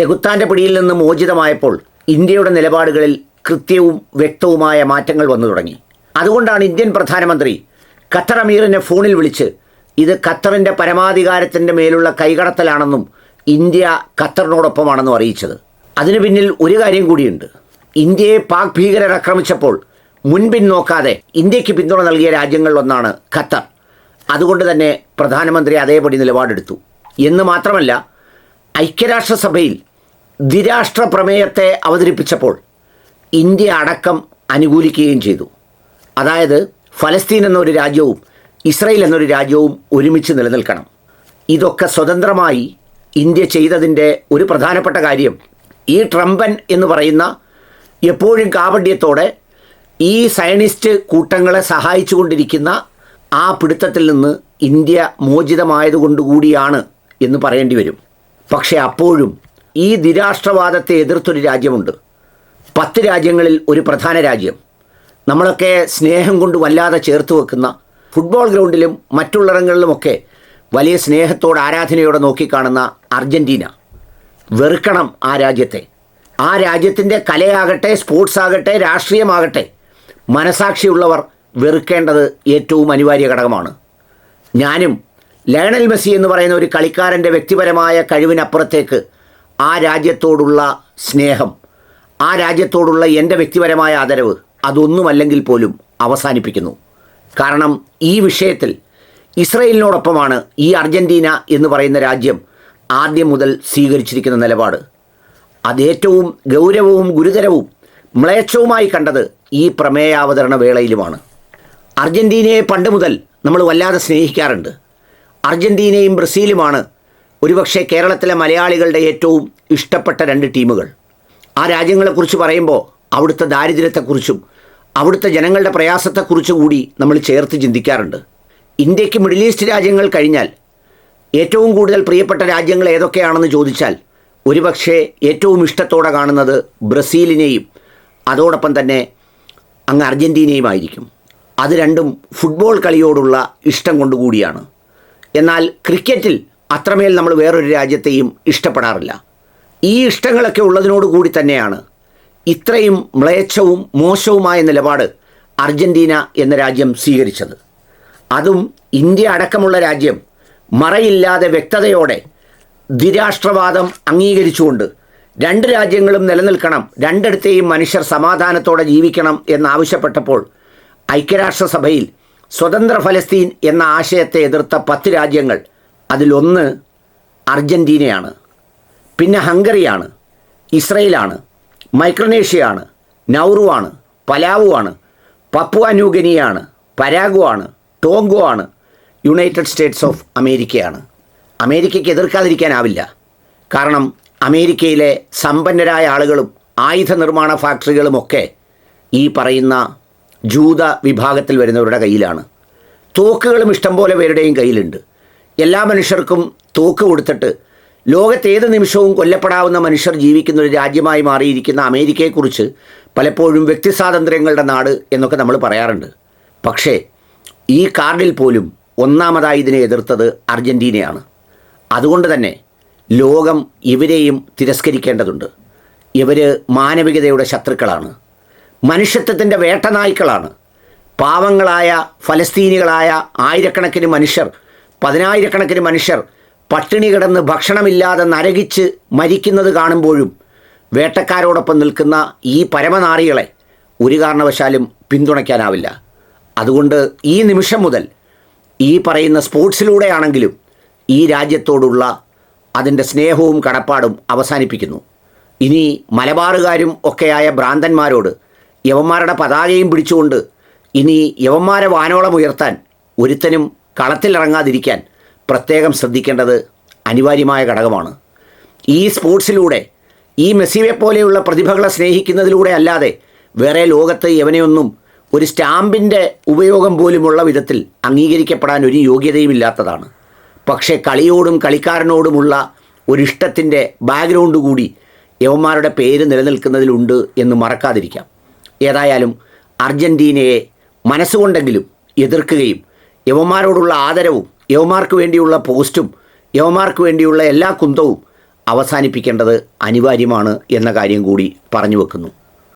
ചെകുത്താന്റെ പിടിയിൽ നിന്ന് മോചിതമായപ്പോൾ ഇന്ത്യയുടെ നിലപാടുകളിൽ കൃത്യവും വ്യക്തവുമായ മാറ്റങ്ങൾ വന്നു തുടങ്ങി. അതുകൊണ്ടാണ് ഇന്ത്യൻ പ്രധാനമന്ത്രി ഖത്തർ അമീറിനെ ഫോണിൽ വിളിച്ച് ഇത് ഖത്തറിന്റെ പരമാധികാരത്തിന്റെ മേലുള്ള കൈകടത്തലാണെന്നും ഇന്ത്യ ഖത്തറിനോടൊപ്പമാണെന്നും അറിയിച്ചത്. അതിനു പിന്നിൽ ഒരു കാര്യം കൂടിയുണ്ട്. ഇന്ത്യയെ പാക് ഭീകരർ ആക്രമിച്ചപ്പോൾ മുൻപിൻ നോക്കാതെ ഇന്ത്യയ്ക്ക് പിന്തുണ നൽകിയ രാജ്യങ്ങളിലൊന്നാണ് ഖത്തർ. അതുകൊണ്ട് തന്നെ പ്രധാനമന്ത്രി അതേപടി നിലപാടെടുത്തു. എന്ന് മാത്രമല്ല ഐക്യരാഷ്ട്രസഭയിൽ ദ്വിരാഷ്ട്ര പ്രമേയത്തെ അവതരിപ്പിച്ചപ്പോൾ ഇന്ത്യ അടക്കം അനുകൂലിക്കുകയും ചെയ്തു. അതായത് ഫലസ്തീൻ എന്നൊരു രാജ്യവും ഇസ്രയേൽ എന്നൊരു രാജ്യവും ഒരുമിച്ച് നിലനിൽക്കണം. ഇതൊക്കെ സ്വതന്ത്രമായി ഇന്ത്യ ചെയ്തതിന്റെ ഒരു പ്രധാനപ്പെട്ട കാര്യം ഈ ട്രംപൻ എന്ന് പറയുന്ന എപ്പോഴും കാപഡ്യത്തോടെ ഈ സയനിസ്റ്റ് കൂട്ടങ്ങളെ സഹായിച്ചുകൊണ്ടിരിക്കുന്ന ആ പിടുത്തത്തിൽ നിന്ന് ഇന്ത്യ മോചിതമായതുകൊണ്ടുകൂടിയാണ് എന്ന് പറയേണ്ടി വരും. പക്ഷേ അപ്പോഴും ഈ നിരാഷ്ട്രവാദത്തെ എതിർത്തൊരു രാജ്യമുണ്ട്. പത്ത് രാജ്യങ്ങളിൽ ഒരു പ്രധാന രാജ്യം. നമ്മളൊക്കെ സ്നേഹം കൊണ്ട് വല്ലാതെ ചേർത്ത് വെക്കുന്ന ഫുട്ബോൾ ഗ്രൗണ്ടിലും മറ്റുള്ളിടങ്ങളിലുമൊക്കെ വലിയ സ്നേഹത്തോടെ ആരാധനയോടെ നോക്കിക്കാണുന്ന അർജന്റീന വെറുക്കണം ആ രാജ്യത്തെ. ആ രാജ്യത്തിന്റെ കലയാകട്ടെ സ്പോർട്സ് ആകട്ടെ രാഷ്ട്രീയമാകട്ടെ മനസാക്ഷിയുള്ളവർ വെറുക്കേണ്ടത് ഏറ്റവും അനിവാര്യ ഘടകമാണ്. ഞാനും ലയണൽ മെസ്സി എന്ന് പറയുന്ന ഒരു കളിക്കാരന്റെ വ്യക്തിപരമായ കഴിവിനപ്പുറത്തേക്ക് ആ രാജ്യത്തോടുള്ള സ്നേഹം ആ രാജ്യത്തോടുള്ള എന്റെ വ്യക്തിപരമായ ആദരവ് അതൊന്നുമല്ലെങ്കിൽ പോലും അവസാനിപ്പിക്കുന്നു. കാരണം ഈ വിഷയത്തിൽ ഇസ്രയേലിനോടൊപ്പമാണ് ഈ അർജന്റീന എന്ന് പറയുന്ന രാജ്യം ആദ്യം മുതൽ സ്വീകരിച്ചിരിക്കുന്ന നിലപാട്. അതേറ്റവും ഗൗരവവും ഗുരുതരവും മ്ലേച്ഛവുമായി കണ്ടത് ഈ പ്രമേയാവതരണ വേളയിലുമാണ്. അർജന്റീനയെ പണ്ട് മുതൽ നമ്മൾ വല്ലാതെ സ്നേഹിക്കാറുണ്ട്. അർജന്റീനയും ബ്രസീലുമാണ് ഒരുപക്ഷെ കേരളത്തിലെ മലയാളികളുടെ ഏറ്റവും ഇഷ്ടപ്പെട്ട രണ്ട് ടീമുകൾ. ആ രാജ്യങ്ങളെക്കുറിച്ച് പറയുമ്പോൾ അവിടുത്തെ ദാരിദ്ര്യത്തെക്കുറിച്ചും അവിടുത്തെ ജനങ്ങളുടെ പ്രയാസത്തെക്കുറിച്ചും കൂടി നമ്മൾ ചേർത്ത് ചിന്തിക്കാറുണ്ട്. ഇന്ത്യയ്ക്ക് മിഡിൽ ഈസ്റ്റ് രാജ്യങ്ങൾ കഴിഞ്ഞാൽ ഏറ്റവും കൂടുതൽ പ്രിയപ്പെട്ട രാജ്യങ്ങൾ ഏതൊക്കെയാണെന്ന് ചോദിച്ചാൽ ഒരുപക്ഷെ ഏറ്റവും ഇഷ്ടത്തോടെ കാണുന്നത് ബ്രസീലിനെയും അതോടൊപ്പം തന്നെ അങ്ങ് അർജന്റീനയുമായിരിക്കും അത് രണ്ടും ഫുട്ബോൾ കളിയോടുള്ള ഇഷ്ടം കൊണ്ടുകൂടിയാണ്. എന്നാൽ ക്രിക്കറ്റിൽ അത്രമേൽ നമ്മൾ വേറൊരു രാജ്യത്തെയും ഇഷ്ടപ്പെടാറില്ല. ഈ ഇഷ്ടങ്ങളൊക്കെ ഉള്ളതിനോട് കൂടി തന്നെയാണ് ഇത്രയും മ്ലേച്ഛവും മോശവുമായ നിലപാട് അർജന്റീന എന്ന രാജ്യം സ്വീകരിച്ചത്. അതും ഇന്ത്യ അടക്കമുള്ള രാജ്യം മറയില്ലാതെ വ്യക്തതയോടെ ദ്വിരാഷ്ട്രവാദം അംഗീകരിച്ചുകൊണ്ട് രണ്ട് രാജ്യങ്ങളും നിലനിൽക്കണം രണ്ടിടത്തെയും മനുഷ്യർ സമാധാനത്തോടെ ജീവിക്കണം എന്നാവശ്യപ്പെട്ടപ്പോൾ ഐക്യരാഷ്ട്രസഭയിൽ സ്വതന്ത്ര ഫലസ്തീൻ എന്ന ആശയത്തെ എതിർത്ത പത്ത് രാജ്യങ്ങൾ അതിലൊന്ന് അർജന്റീനയാണ് പിന്നെ ഹംഗറിയാണ് ഇസ്രയേലാണ് മൈക്രോനേഷ്യയാണ് നൗറുവാണ് പലാവുവാണ് പപ്പുവ പരാഗുവാണ് ടോങ്കോ ആണ് യുണൈറ്റഡ് സ്റ്റേറ്റ്സ് ഓഫ് അമേരിക്കയാണ്. അമേരിക്കയ്ക്ക് എതിർക്കാതിരിക്കാനാവില്ല. കാരണം അമേരിക്കയിലെ സമ്പന്നരായ ആളുകളും ആയുധ നിർമ്മാണ ഫാക്ടറികളുമൊക്കെ ഈ പറയുന്ന ജൂത വിഭാഗത്തിൽ വരുന്നവരുടെ കയ്യിലാണ്. തോക്കുകളും ഇഷ്ടംപോലെ പേരുടെയും കയ്യിലുണ്ട്. എല്ലാ മനുഷ്യർക്കും തോക്ക് കൊടുത്തിട്ട് ലോകത്ത് ഏത് നിമിഷവും കൊല്ലപ്പെടാവുന്ന മനുഷ്യർ ജീവിക്കുന്ന ഒരു രാജ്യമായി മാറിയിരിക്കുന്ന അമേരിക്കയെക്കുറിച്ച് പലപ്പോഴും വ്യക്തിസ്വാതന്ത്ര്യങ്ങളുടെ നാട് എന്നൊക്കെ നമ്മൾ പറയാറുണ്ട്. പക്ഷേ ഈ കാർഡിൽ പോലും ഒന്നാമതായി ഇതിനെ എതിർത്തത് അർജന്റീനയാണ് അതുകൊണ്ട് തന്നെ ലോകം ഇവരെയും തിരസ്കരിക്കേണ്ടതുണ്ട്. ഇവർ മാനവികതയുടെ ശത്രുക്കളാണ്. മനുഷ്യത്വത്തിന്റെ വേട്ടനായ്ക്കളാണ്. പാവങ്ങളായ ഫലസ്തീനികളായ ആയിരക്കണക്കിന് മനുഷ്യർ പതിനായിരക്കണക്കിന് മനുഷ്യർ പട്ടിണി കിടന്ന് ഭക്ഷണമില്ലാതെ നരകിച്ച് മരിക്കുന്നത് കാണുമ്പോഴും വേട്ടക്കാരോടൊപ്പം നിൽക്കുന്ന ഈ പരമനാറികളെ ഒരു കാരണവശാലും പിന്തുണയ്ക്കാനാവില്ല. അതുകൊണ്ട് ഈ നിമിഷം മുതൽ ഈ പറയുന്ന സ്പോർട്സിലൂടെയാണെങ്കിലും ഈ രാജ്യത്തോടുള്ള അതിന്റെ സ്നേഹവും കടപ്പാടും അവസാനിപ്പിക്കുന്നു. ഇനി മലബാറുകാരും ഒക്കെയായ ഭ്രാന്തന്മാരോട് യവന്മാരുടെ പതാകയും പിടിച്ചുകൊണ്ട് ഇനി യവന്മാരെ വാനോളം ഉയർത്താൻ ഒരുത്തനും കളത്തിലിറങ്ങാതിരിക്കാൻ പ്രത്യേകം ശ്രദ്ധിക്കേണ്ടത് അനിവാര്യമായ ഘടകമാണ്. ഈ സ്പോർട്സിലൂടെ ഈ മെസ്സിയെ പോലെയുള്ള പ്രതിഭകളെ സ്നേഹിക്കുന്നതിലൂടെ അല്ലാതെ വേറെ ലോകത്ത് എവനെയൊന്നും ഒരു സ്റ്റാമ്പിന്റെ ഉപയോഗം പോലുമുള്ള വിധത്തിൽ അംഗീകരിക്കപ്പെടാൻ ഒരു യോഗ്യതയും ഇല്ലാത്തതാണ് പക്ഷേ കളിയോടും കളിക്കാരനോടുമുള്ള ഒരിഷ്ടത്തിന്റെ ബാക്ക്ഗ്രൗണ്ട് കൂടി യവന്മാരുടെ പേര് നിലനിൽക്കുന്നതിലുണ്ട് എന്ന് മറക്കാതിരിക്കാം. ഏതായാലും അർജന്റീനയെ മനസ്സുകൊണ്ടെങ്കിലും എതിർക്കുകയും യവന്മാരോടുള്ള ആദരവും യവന്മാർക്ക് വേണ്ടിയുള്ള പോസ്റ്റും യവന്മാർക്ക് വേണ്ടിയുള്ള എല്ലാ കുന്തവും അവസാനിപ്പിക്കേണ്ടത് അനിവാര്യമാണ് എന്ന കാര്യം കൂടി പറഞ്ഞു വെക്കുന്നു.